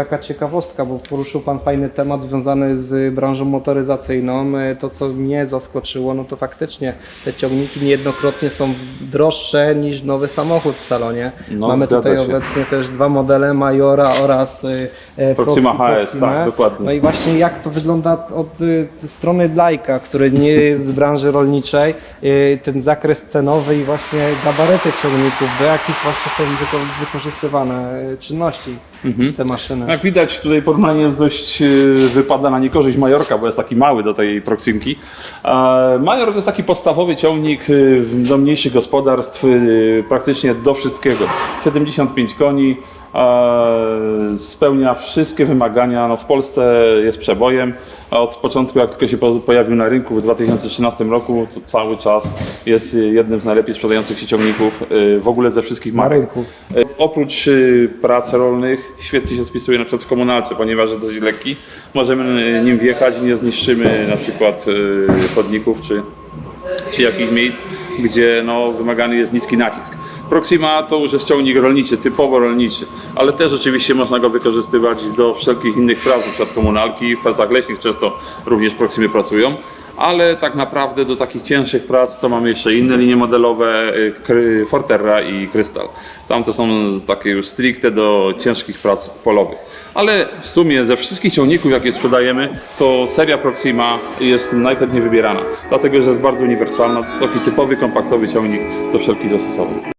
Taka ciekawostka, bo poruszył Pan fajny temat związany z branżą motoryzacyjną. E, To, co mnie zaskoczyło, no to faktycznie te ciągniki niejednokrotnie są droższe niż nowy samochód w salonie. No, Mamy zgadza tutaj się. obecnie też dwa modele Majora oraz e, e, Proxima Proxi- HS, Proximę. tak, dokładnie. No i właśnie jak to wygląda od y, strony lajka, który nie jest z branży rolniczej, y, ten zakres cenowy i właśnie gabaryty ciągników, do jakich właśnie są wyko- wykorzystywane y, czynności Mhm. te maszyny. Jak widać, tutaj porównanie jest dość, e, wypada na niekorzyść Majorka, bo jest taki mały do tej Proximki. E, Major to jest taki podstawowy ciągnik e, do mniejszych gospodarstw, praktycznie do wszystkiego. 75 koni, spełnia wszystkie wymagania. No, w Polsce jest przebojem. Od początku, jak tylko się po- pojawił na rynku w 2013 roku, to cały czas jest e, jednym z najlepiej sprzedających się ciągników e, w ogóle ze wszystkich Na marek. rynku. E, Oprócz y, prac rolnych świetnie się spisuje na przykład w komunalce, ponieważ jest dość lekki. Możemy y, nim wjechać i nie zniszczymy na przykład y, chodników czy, czy jakichś miejsc, gdzie no, wymagany jest niski nacisk. Proxima to już jest ciągnik rolniczy, typowo rolniczy, ale też oczywiście można go wykorzystywać do wszelkich innych prac, przykład komunalki, w pracach leśnych często również Proximy pracują. Ale tak naprawdę do takich cięższych prac to mamy jeszcze inne linie modelowe, y, Forterra i Krystal. Tam to są takie już stricte do ciężkich prac polowych. Ale w sumie ze wszystkich ciągników, jakie sprzedajemy, to seria Proxima jest najchętniej wybierana. Dlatego, że jest bardzo uniwersalna. Taki typowy, kompaktowy ciągnik do wszelkich zastosowań.